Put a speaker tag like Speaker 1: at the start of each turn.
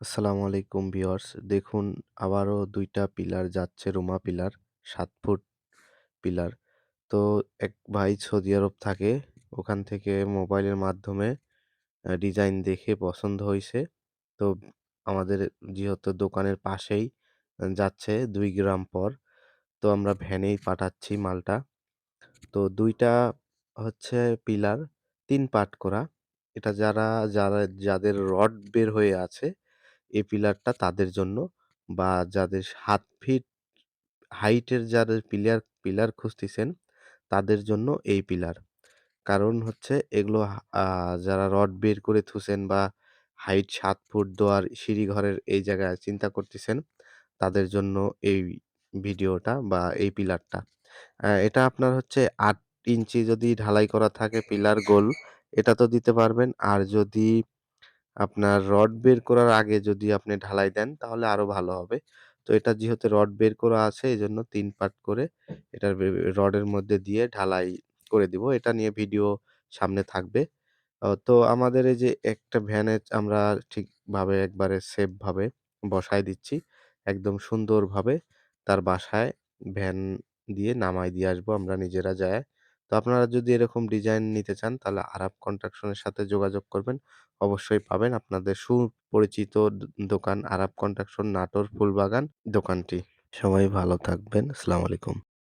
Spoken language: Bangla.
Speaker 1: আসসালামু আলাইকুম ভিউয়ার্স। দেখুন আবারও দুইটা পিলার যাচ্ছে রুমা পিলার, ৭ ফুট পিলার। তো এক ভাই সৌদি আরব থাকে। ওখান থেকে মোবাইলের মাধ্যমে ডিজাইন দেখে পছন্দ হইছে। তো আমাদের যেহেতু দোকানের পাশেই যাচ্ছে ২ গ্রাম পর। তো আমরা ভ্যানেই পাঠাচ্ছি মালটা। তো দুইটা হচ্ছে পিলার তিন পাট করা। এটা যারা, যারা যাদের রড বের হয়ে আছে এই পিলারটা তাদের জন্য বা যাদের সাত ফিট হাইটের যাদের পিলার পিলার খুঁজতেছেন তাদের জন্য এই পিলার। কারণ হচ্ছে এগুলো যারা রড বের করে থুছেন বা হাইট সাত ফুট দেওয়ার সিঁড়িঘরের এই জায়গায় চিন্তা করতেছেন, তাদের জন্য এই ভিডিওটা বা এই পিলারটা। এটা আপনার হচ্ছে আট ইঞ্চি যদি ঢালাই করা থাকে পিলার গোল, এটা তো দিতে পারবেন। আর যদি আপনার রড বের করার আগে যদি আপনি ঢালাই দেন, তাহলে আরও ভালো হবে। তো এটা যেহেতু রড বের করা আছে, এজন্য ৩ পার্ট করে এটার রডের মধ্যে দিয়ে ঢালাই করে দিব। এটা নিয়ে ভিডিও সামনে থাকবে। তো আমাদের এই যে একটা ভ্যানে আমরা ঠিকভাবে একবারে সেফ ভাবে বসায় দিচ্ছি। একদম সুন্দরভাবে তার বাসায় ভ্যান দিয়ে নামায় দিয়ে আসব, আমরা নিজেরা যায়া। তো আপনারা যদি এরকম ডিজাইন নিতে চান, তাহলে আরাব কন্ট্রাকশনের সাথে যোগাযোগ করবেন। অবশ্যই পাবেন। আপনাদের সুপরিচিত দোকান আরাব কন্ট্রাকশন নাটোর ফুলবাগান দোকানটি। সবাই ভালো থাকবেন। আসসালামু আলাইকুম।